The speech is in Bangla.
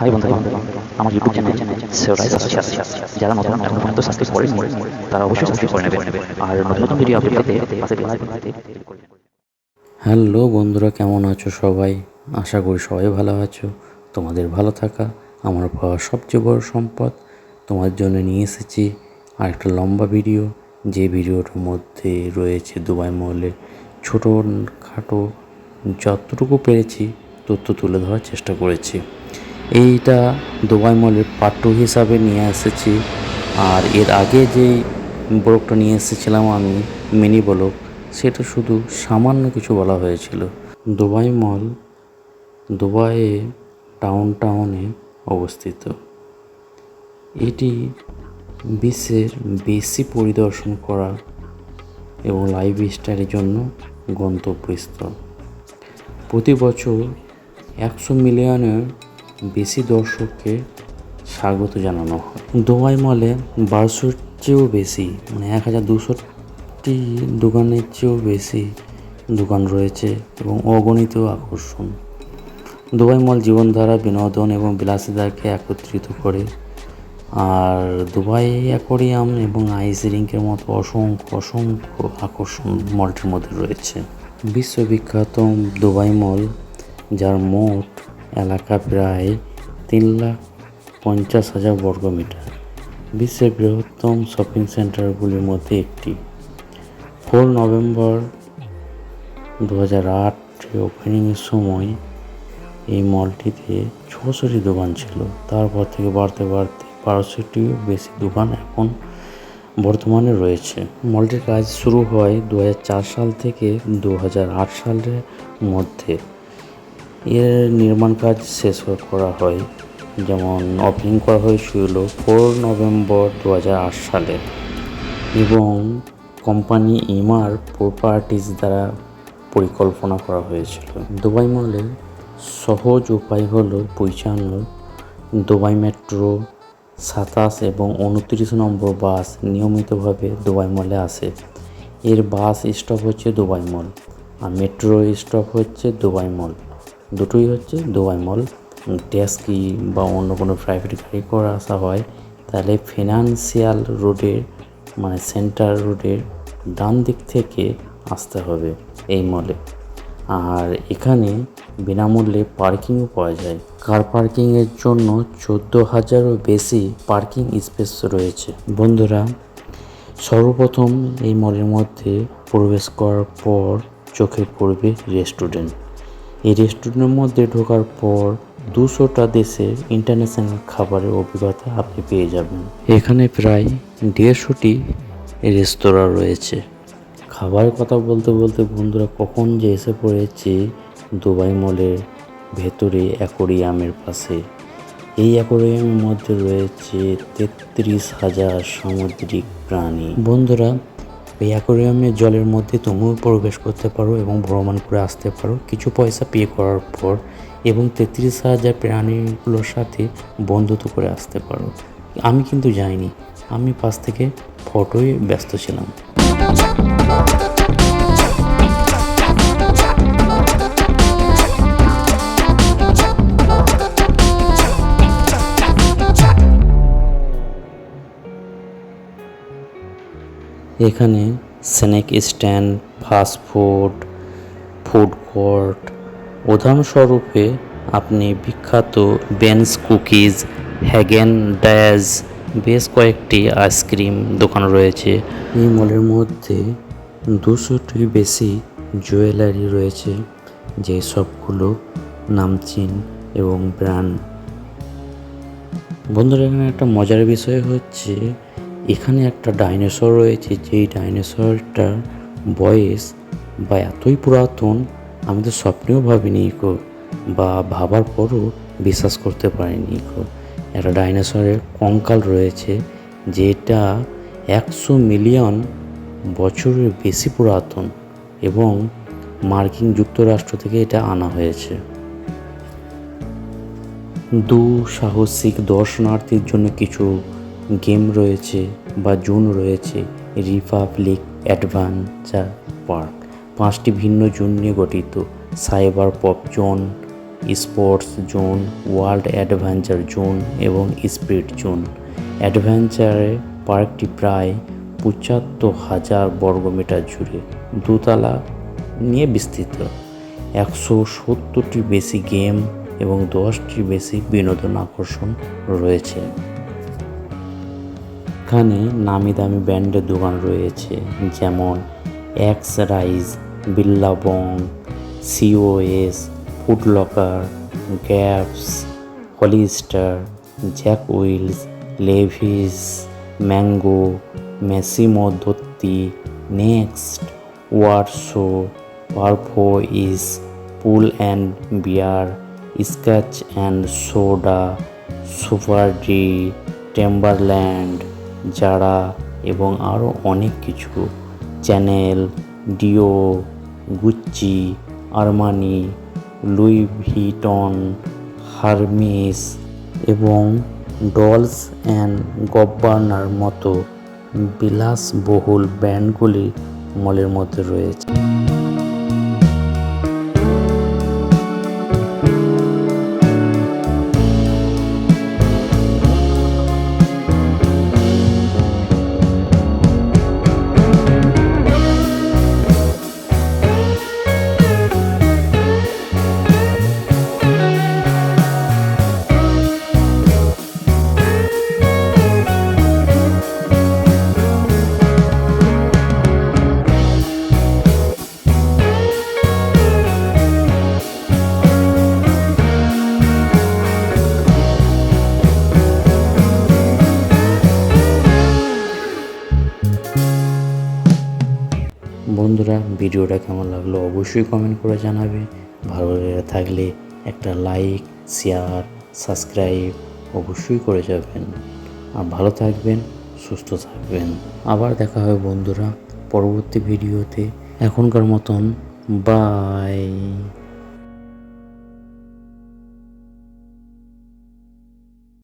হাই বন্ধুরা আমার ইউটিউব চ্যানেল যারা নতুন এখনও পর্যন্ত সাবস্ক্রাইব করেনি তারা অবশ্যই সাবস্ক্রাইব করে নেবেন। আর নতুন নতুন ভিডিও আপডেট পেতে পাশে বেল ক্লিক হ্যালো বন্ধুরা কেমন আছো সবাই? আশা করি সবাই ভালো আছো। তোমাদের ভালো থাকা আমার পাওয়া সবচেয়ে বড় সম্পদ। তোমার জন্য নিয়ে এসেছি আর একটা লম্বা ভিডিও যে ভিডিওটার মধ্যে রয়েছে দুবাই মহলের ছোটো খাটো যতটুকু পেরেছি তথ্য তুলে ধরার চেষ্টা করেছি। এইটা দুবাই মলের পার্ট টু হিসাবে নিয়ে এসেছি। আর এর আগে যেই ব্লগটা নিয়ে এসেছিলাম আমি, মিনি ব্লগ, সেটা শুধু সামান্য কিছু বলা হয়েছিল। দুবাই মল দুবাইয়ে টাউন টাউনে অবস্থিত। এটি বিশ্বের বেশি পরিদর্শন করা এবং লাইফ স্টাইলের জন্য গন্তব্যস্থল। প্রতি বছর একশো মিলিয়নের বেশি দর্শককে স্বাগত জানানো হয়। দুবাই মলে বারোশোর চেয়েও বেশি মানে এক হাজার দুশোটি দোকানের চেয়েও বেশি দোকান রয়েছে এবং অগণিত আকর্ষণ। দুবাই মল জীবনধারা, বিনোদন এবং বিলাসিতাকে একত্রিত করে। আর দুবাই অ্যাকোরিয়াম এবং আইস রিঙ্কের মতো অসংখ্য অসংখ্য আকর্ষণ মলটির মধ্যে রয়েছে। বিশ্ববিখ্যাত দুবাই মল, যার মোট এলাকা প্রায় তিন লাখ পঞ্চাশ হাজার বর্গমিটার বিশ্বের বৃহত্তম শপিং সেন্টারগুলির মধ্যে একটি। ফোর নভেম্বর দু হাজার আট ওপেনিংয়ের সময় এই মলটিতে ছশোটি দোকান ছিল। তারপর থেকে বাড়তে বাড়তে বারোশোটিও বেশি দোকান এখন বর্তমানে রয়েছে। মলটির কাজ শুরু হয় দু হাজার চার সাল থেকে দু হাজার আট সালের মধ্যে। এর নির্মাণ কাজ শেষ করা হয়। যেমন ওপেনিং করা হয়েছিল ফোর নভেম্বর দু হাজার আট সালে। এবং কোম্পানি ইমার প্রপার্টিজ দ্বারা পরিকল্পনা করা হয়েছিল। দুবাই মলে সহজ উপায় হলো পৌঁছানোর দুবাই মেট্রো সাতাশ এবং উনত্রিশ নম্বর বাস নিয়মিতভাবে দুবাই মলে আসে। এর বাস স্টপ হচ্ছে দুবাই মল। আর মেট্রো স্টপ হচ্ছে দুবাই মল। দুটোই হচ্ছে দুবাই মল। ট্যাক্সি বা অন্য কোনো প্রাইভেট গাড়ি করে আসা হয়। তাহলে ফিনান্সিয়াল রোডের মানে সেন্টার রোডের ডান দিক থেকে আসতে হবে এই মলে। আর এখানে বিনামূল্যে পার্কিংও পাওয়া যায়। কার পার্কিংয়ের জন্য চোদ্দ হাজারও বেশি পার্কিং স্পেস রয়েছে। বন্ধুরা, সর্বপ্রথম এই মলের মধ্যে প্রবেশ করার পর চোখে পড়বে রেস্টুরেন্ট এই রেস্টুরেন্টের মধ্যে ঢোকার পর দুশোটা দেশের ইন্টারন্যাশনাল খাবারের অভিজ্ঞতা আপনি পেয়ে যাবেন। এখানে প্রায় দেড়শোটি রেস্তোরাঁ রয়েছে। খাবারের কথা বলতে বলতে বন্ধুরা কখন যে এসে পড়েছে, দুবাই মলের ভেতরে অ্যাকোরিয়ামের পাশে। এই অ্যাকোরিয়ামের মধ্যে রয়েছে তেত্রিশ হাজার সামুদ্রিক প্রাণী। বন্ধুরা এই অ্যাকোরিয়ামে জলের মধ্যে তুমিও প্রবেশ করতে পারো এবং ভ্রমণ করে আসতে পারো। কিছু পয়সা পে করার পর এবং তেত্রিশ হাজার প্রাণীগুলোর সাথে বন্ধুত্ব করে আসতে পারো। আমি কিন্তু যাইনি। আমি পাশ থেকে ফটোয় ব্যস্ত ছিলাম। এখানে snack stand, fast food food court. উদাহরণস্বরূপে, আপনি বিখ্যাত বেন্স কুকিজ, হ্যাগেন ড্যাজ বেশ কয়েকটি আইসক্রিম দোকান রয়েছে। এই মলের মধ্যে দুশোটির বেশি জুয়েলারি রয়েছে, যে সবগুলো নামচিন এবং ব্র্যান্ড বন্ধুরা, এখানে একটা মজার বিষয় হচ্ছে এখানে একটা ডাইনোসর রয়েছে, যেই ডাইনোসরটার বয়স বা এতই পুরাতন, আমি তো স্বপ্নেও ভাবিনি কো বা ভাবার পরও বিশ্বাস করতে পারিনি কো একটা ডাইনোসরের কঙ্কাল রয়েছে, যেটা একশো মিলিয়ন বছরের বেশি পুরাতন এবং মার্কিন যুক্তরাষ্ট্র থেকে এটা আনা হয়েছে। দু সাহসিক দর্শনার্থীর জন্য কিছু গেম রয়েছে বা জোন রয়েছে, রিপাবলিক অ্যাডভেঞ্চার পার্ক। পাঁচটি ভিন্ন জোন নিয়ে গঠিত। Cyber pop zone, sports zone, world adventure zone এবং স্পিরিট জোন। অ্যাডভেঞ্চারে পার্কটি প্রায় পঁচাত্তর হাজার বর্গমিটার জুড়ে দোতলা নিয়ে বিস্তৃত। একশো সত্তরটির বেশি গেম এবং দশটির বেশি বিনোদন আকর্ষণ রয়েছে। এখানে নামি দামি ব্র্যান্ডের দোকান রয়েছে, যেমন x rise Billabong COS, Foot Locker, Gaps, Hollister, Jack Wills, Levi's, Mango Massimo Dutti Next Warehouse Parfois, Pull and Bear, Scotch and Soda, Superdry, Timberland. Zara এবং আরও অনেক কিছু। Chanel, Dior, Gucci, Armani, Louis Vuitton, Hermes এবং ডলস অ্যান্ড গব্বার্নার মতো বিলাসবহুল ব্র্যান্ডগুলি মলের মধ্যে রয়েছে। বন্ধুরা, ভিডিওটা কেমন লাগল অবশ্যই কমেন্ট করে জানাবে। ভালো লেগে থাকলে একটা লাইক শেয়ার সাবস্ক্রাইব অবশ্যই করে যাবেন। আর ভালো থাকবেন, সুস্থ থাকবেন। আবার দেখা হবে বন্ধুরা পরবর্তী ভিডিওতে। এখনকার মতন বাই